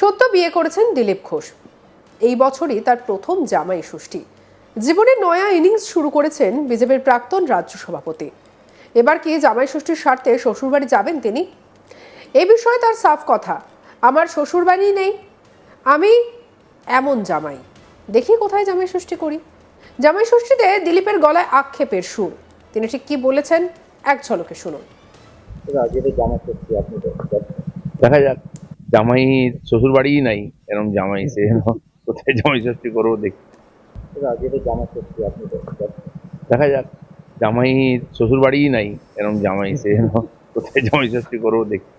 সদ্য বিয়ে করেছেন দিলীপ ঘোষ। এই বছরই তার প্রথম জামাই ষষ্ঠী। জীবনের নয়া ইনিংস শুরু করেছেন বিজেপির প্রাক্তন রাজ্য সভাপতি। এবার কি জামাই ষষ্ঠীর স্বার্থে শ্বশুরবাড়ি যাবেন তিনি? এ বিষয়ে তার সাফ কথা, আমার শ্বশুরবাড়ি নেই, আমি এমন জামাই। দেখি কোথায় জামাই ষষ্ঠী করি। জামাই ষষ্ঠীতে দিলীপের গলায় আক্ষেপের সুর। তিনি ঠিক কি বলেছেন, এক ঝলকে শুনুন। সত্যি দেখা যাক। জামাই শ্বশুর বাড়িই নাই এরকম জামাই, সে কোথায় জামাই ষষ্ঠী করব দেখি। দেখা যাক, জামাই শ্বশুর বাড়িই নাই এরকম জামাই, সে কোথায় জামাই ষষ্ঠী করব দেখি।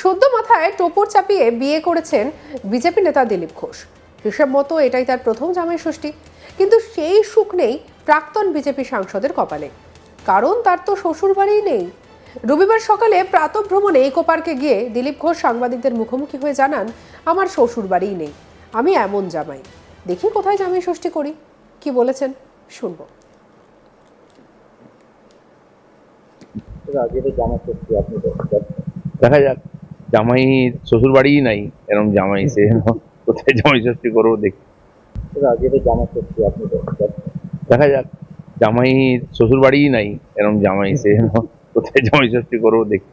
সদ্য মাথায় টোপর চাপিয়ে বিয়ে করেছেন বিজেপি নেতা দিলীপ ঘোষ। হিসেব মতো এটাই তার প্রথম জামাই ষষ্ঠী। কিন্তু সেই সুখ নেই প্রাক্তন বিজেপি সাংসদের কপালে। কারণ তার তো শ্বশুর বাড়িই নেই। রবিবার সকালে প্রাতভ্রমণে ইকো পার্কে গিয়ে দিলীপ ঘোষ সাংবাদিকদের মুখোমুখি হয়ে জানান, আমার শ্বশুর বাড়িই নেই। আমি এমন জামাই। দেখি কোথায় জামাই ষষ্ঠী করি। কি বলেছেন? শুনব। দেখা যাক। জামাই শ্বশুর বাড়িই নাই। এরকম জামাই সে কোথায় জামাই ষষ্ঠী করব দেখি। দেখা যাক। জামাই শ্বশুর বাড়িই নাই। এরকম জামাই সে কোথায় জামাই ষষ্ঠী করব দেখি।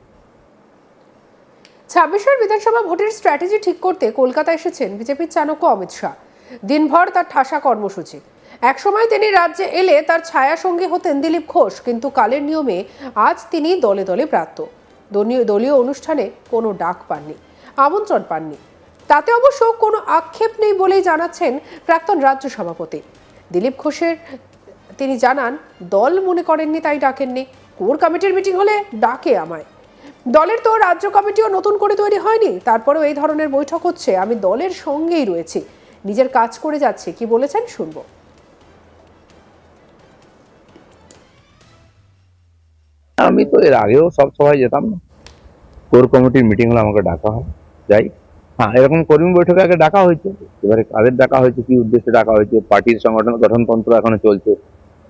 ছাব্বিশের বিধানসভা ভোটের স্ট্র্যাটেজি ঠিক করতে কলকাতা এসেছেন বিজেপির চাণক্য অমিত শাহ। দিনভর তার ঠাসা কর্মসূচি। একসময় তিনি রাজ্যে এলে তার ছায়া সঙ্গী হতেন দিলীপ ঘোষ, কিন্তু কালের নিয়মে আজ তিনি দলে দলে প্রাপ্ত। দলীয় অনুষ্ঠানে কোনো ডাক পাননি, আমন্ত্রণ পাননি। তাতে অবশ্য কোনো আক্ষেপ নেই বলেই জানাচ্ছেন প্রাক্তন রাজ্য সভাপতি। দিলীপ ঘোষের তিনি জানান, দল মনে করেননি, তাই ডাকেননি। কোর কমিটির মিটিং হলে ডাকে আমায়। দলের তো রাজ্য কমিটিও নতুন করে তৈরি হয়নি, তারপরেও এই ধরনের বৈঠক হচ্ছে। আমি দলের সঙ্গেই রয়েছি। নিজের কাজ করে যাচ্ছি, কি বলেছেন শুনব। আমি তো এর আগেও সব সভায় যেতাম না। কোর কমিটির মিটিং হলে আমাকে ডাকা হয়। যাই। হ্যাঁ এরকম কর্মী বৈঠকে আগে ডাকা হয়েছে। এবারে কাদের ডাকা হয়েছে, কি উদ্দেশ্যে ডাকা হয়েছে? পার্টির সংগঠন, গঠনতন্ত্র এখনও চলছে।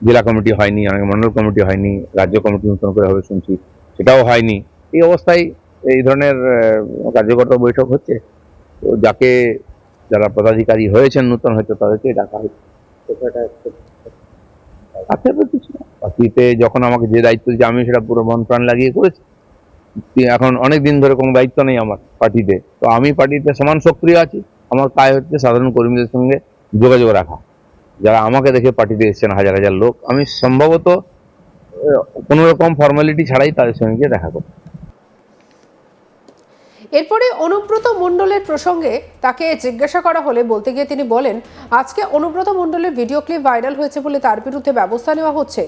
জেলা কমিটি হয়নি অনেক মন্ডল কমিটি হয়নি রাজ্য কমিটি নতুন করে হবে শুনছি সেটাও হয়নি। এই অবস্থায় এই ধরনের আহ, কার্যকর্তা বৈঠক হচ্ছে তো যাকে যারা পদাধিকারী হয়েছেন নতুন হয়তো তাদেরকে ডাকা হয়েছে। পার্টিতে যখন আমাকে যে দায়িত্ব দিয়েছে আমি সেটা পুরো মন প্রাণ লাগিয়ে করেছি। এখন অনেক দিন ধরে কোনো দায়িত্ব নেই আমার পার্টিতে। তো আমি পার্টিতে সমান সক্রিয় আছি আমার কাজ হচ্ছে সাধারণ কর্মীদের সঙ্গে যোগাযোগ রাখা। যারা আমাকে দেখে পার্টিতে এসেছেন হাজার হাজার লোক, আমি সম্ভবত কোনো রকম ফর্মালিটি ছাড়াই তাদের সঙ্গে দেখা করি এরপরে অনুব্রত মণ্ডলের প্রসঙ্গে তাকে জিজ্ঞাসা করা হলে বলতে গিয়ে তিনি বলেন, আজকে অনুব্রত মণ্ডলের ভিডিও ক্লিপ ভাইরাল হয়েছে বলে তার বিরুদ্ধে ব্যবস্থা নেওয়া হচ্ছে।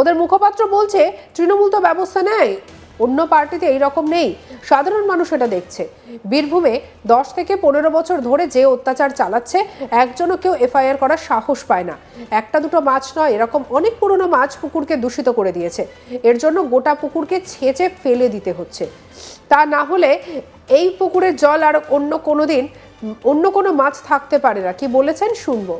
ওদের মুখপাত্র বলছে, তৃণমূল তো ব্যবস্থা নেয়। অন্য পার্টিতে এই রকম নেই। সাধারণ মানুষ এটা দেখছে। বীরভূমে দশ থেকে পনেরো বছর ধরে যে অত্যাচার চালাচ্ছে, একজনও কেউ এফআইআর করার সাহস পায় না। একটা দুটো মাছ নয়, এরকম অনেক পুরনো মাছ পুকুরকে দূষিত করে দিয়েছে। এর জন্য গোটা পুকুরকে ছেঁচে ফেলে দিতে হচ্ছে। তা না হলে এই পুকুরের জল আর অন্য কোনো দিন, অন্য কোনো মাছ থাকতে পারে না। কি বলেছেন শুনব।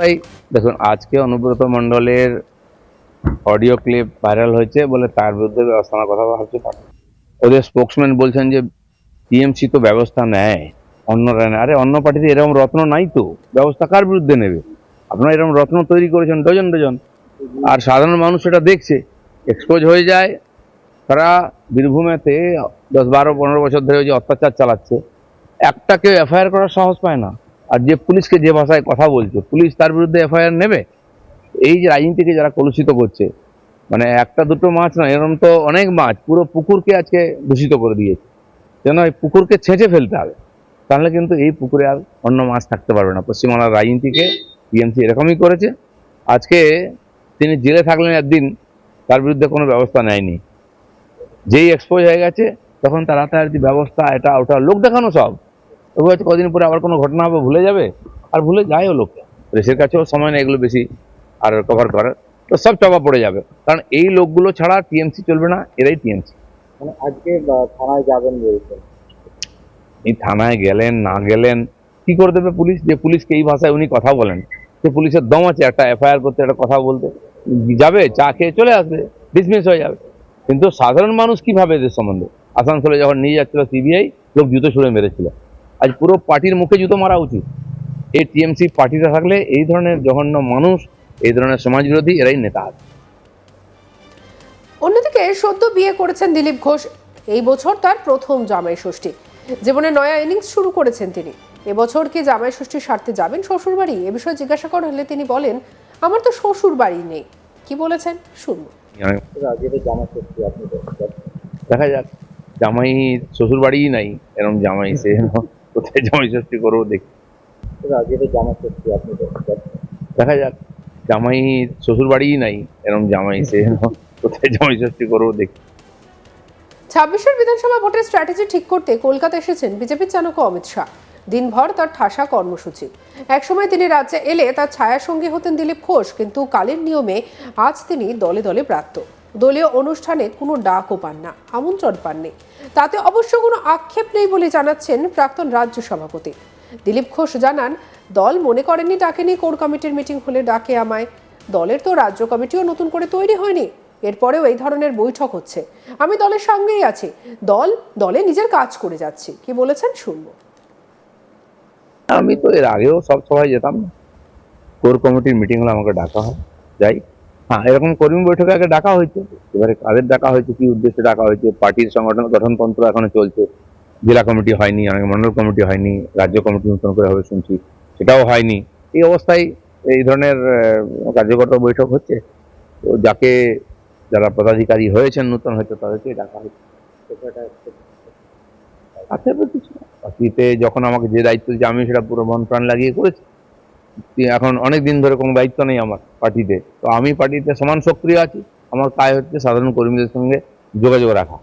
তাই দেখুন, আজকে অনুব্রত মণ্ডলের অডিও ক্লিপ ভাইরাল হয়েছে বলে তার বিরুদ্ধে ব্যবস্থা নেওয়ার কথা ভাবছে। ওদের স্পোক্সম্যান বলছেন যে টিএমসি তো ব্যবস্থা নেয়, অন্যরা নেয়। আরে, অন্য পার্টিতে এরকম রত্ন নাই তো। ব্যবস্থা কার বিরুদ্ধে নেবে? আপনারা এরকম রত্ন তৈরি করেছেন, ডজন ডজন। আর সাধারণ মানুষ সেটা দেখছে। এক্সপোজ হয়ে যায়। তারা বীরভূমেতে দশ বারো পনেরো বছর ধরে যে অত্যাচার চালাচ্ছে। একটা কেউ এফআইআর করার সাহস পায় না। আর যে পুলিশকে যে ভাষায় কথা বলছে, পুলিশ তার বিরুদ্ধে এফআইআর নেবে? এই যে রাজনীতিকে যারা কলুষিত করছে মানে একটা দুটো মাছ না এরকম তো অনেক মাছ, পুরো পুকুরকে আজকে দূষিত করে দিয়েছে। যেন এই পুকুরকে ছেঁচে ফেলতে হবে। তাহলে কিন্তু এই পুকুরে আর অন্য মাছ থাকতে পারবে না। পশ্চিমবাংলার রাজনীতিকে টিএমসি এরকমই করেছে। আজকে তিনি জেলে থাকলেন একদিন, তার বিরুদ্ধে কোনো ব্যবস্থা নেয়নি। যেই এক্সপোজ হয়ে গেছে, তখন তারা তার ব্যবস্থা, এটা ওটা লোক দেখানো সব। তবু হয়তো কদিন পরে আবার কোনো ঘটনা হবে ভুলে যাবে। আর ভুলে যায়ও লোক প্রেসের কাছেও সময় নেই এগুলো বেশি আর কভার করার। তো সব চাপা পড়ে যাবে। কারণ এই লোকগুলো ছাড়া টিএমসি চলবে না এরাই টিএমসি। মানে আজকে থানায় যাবেন বলছেন। এই থানায় গেলেন না গেলেন কি করে দেবে পুলিশ? যে পুলিশকে এই ভাষায় উনি কথা বলেন। সে পুলিশের দম আছে একটা এফআইআর করতে একটা কথা বলতে। যাবে চা খেয়ে চলে আসবে ডিসমিস হয়ে যাবে। কিন্তু সাধারণ মানুষ কি ভাবে এদের সম্বন্ধে? আসানসোলে যখন নিয়ে যাচ্ছিল সিবিআই লোক জুতো ছুঁড়ে মেরেছিল। আজ পুরো পার্টির মুখে জুতো মারা উচিত। এই টিএমসি পার্টিতে থাকলে এই ধরনের জঘন্য মানুষ এই ধরনের সমাজ বিরোধী এরাই নেতা আছে। অন্যদিকে সদ্য বিয়ে করেছেন দিলীপ ঘোষ। এই বছর তার প্রথম জামাই ষষ্ঠী। জীবনে নয়া ইনিংস শুরু করেছেন তিনি। এবছর কি জামাই ষষ্ঠী সারতে যাবেন শ্বশুর বাড়ি এ বিষয়ে জিজ্ঞাসা করা হলে তিনি বলেন আমার তো শ্বশুর বাড়ি নেই। কি বলেছেন? তো দেখা যাক। জামাই শ্বশুর বাড়িই নাই এরকম জামাই সে কোথায় জামাই ষষ্ঠী করব দেখি। দেখা যাক জামাই শ্বশুর বাড়িই নাই এরকম জামাই সে কোথায় জামাই ষষ্ঠী করব দেখি। ছাব্বিশের বিধানসভা ভোটের স্ট্র্যাটেজি ঠিক করতে কলকাতা এসেছেন বিজেপির চাণক্য অমিত শাহ। দিনভর তার ঠাসা কর্মসূচি। একসময় তিনি রাজ্যে এলে তার ছায়াসঙ্গী হতেন দিলীপ ঘোষ কিন্তু কালের নিয়মে আজ তিনি দলে দলে প্রাপ্ত। দলীয় অনুষ্ঠানে কোনো ডাকও পান না, আমন্ত্রণ পাননি। তাতে অবশ্য কোনো আক্ষেপ নেই বলে জানাচ্ছেন প্রাক্তন রাজ্য সভাপতি। দিলীপ ঘোষ জানান, দল মনে করেনি ডাকেনি কোর কমিটির মিটিং হলে ডাকে আমায়। দলের তো রাজ্য কমিটিও নতুন করে তৈরি হয়নি। এরপরেও এই ধরনের বৈঠক হচ্ছে। আমি দলের সঙ্গেই আছি। দল, দলে নিজের কাজ করে যাচ্ছি। কি বলেছেন শুনব। আমি তো এর আগেও সব সভায় যেতাম। কোর কমিটির মিটিং হলে আমাকে ডাকা হয়। যাই। হ্যাঁ এরকম কর্মী বৈঠকে আগে ডাকা হয়েছে। এবারে কাদের ডাকা হয়েছে কি উদ্দেশ্যে ডাকা হয়েছে? পার্টির সংগঠন গঠনতন্ত্র এখনও চলছে। জেলা কমিটি হয়নি অনেক মন্ডল কমিটি হয়নি রাজ্য কমিটি নতুন করে হবে শুনছি সেটাও হয়নি। এই অবস্থায় এই ধরনের আহ, কার্যকর্তা বৈঠক হচ্ছে। তো যাকে যারা পদাধিকারী হয়েছেন নতুন হয়তো তাদেরকে ডাকা হয়েছে। বলতে কিছু। পার্টিতে যখন আমাকে যে দায়িত্ব দিয়েছে আমি সেটা পুরো মন প্রাণ লাগিয়ে করেছি। এখন অনেক দিন ধরে কোনো দায়িত্ব নেই আমার পার্টিতে। তো আমি পার্টিতে সমান সক্রিয় আছি, আমার কাজ হচ্ছে সাধারণ কর্মীদের সঙ্গে যোগাযোগ রাখা।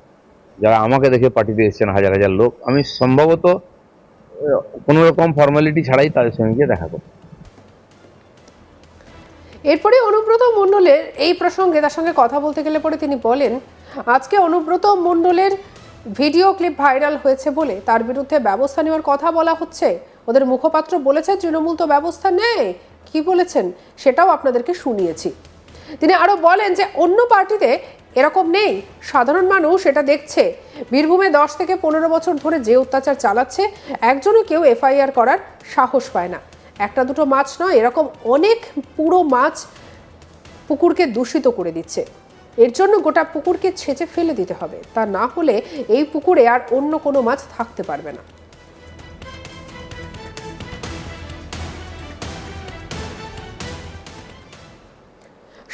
যারা আমাকে দেখে পার্টিতে এসেছেন হাজার হাজার লোক, আমি সম্ভবত কোনো রকম ফর্মালিটি ছাড়াই তাদের সঙ্গে গিয়ে দেখা করব। এরপরে অনুব্রত মণ্ডলের এই প্রসঙ্গে, তার সঙ্গে কথা বলতে গেলে পরে তিনি বলেন, আজকে অনুব্রত মণ্ডলের ভিডিও ক্লিপ ভাইরাল হয়েছে বলে তার বিরুদ্ধে ব্যবস্থা নেওয়ার কথা বলা হচ্ছে। ওদের মুখপাত্র বলেছে, তৃণমূল তো ব্যবস্থা নেয় কি বলেছেন? সেটাও আপনাদেরকে শুনিয়েছি। তিনি আরও বলেন যে, অন্য পার্টিতে এরকম নেই। সাধারণ মানুষ এটা দেখছে। বীরভূমে দশ থেকে পনেরো বছর ধরে যে অত্যাচার চালাচ্ছে, একজনও কেউ এফআইআর করার সাহস পায় না। একটা দুটো মাছ নয়, এরকম অনেক পুরো মাছ পুকুরকে দূষিত করে দিচ্ছে। এর জন্য গোটা পুকুরকে ছেঁচে ফেলে দিতে হবে। তা না হলে এই পুকুরে আর অন্য কোনো মাছ থাকতে পারবে না।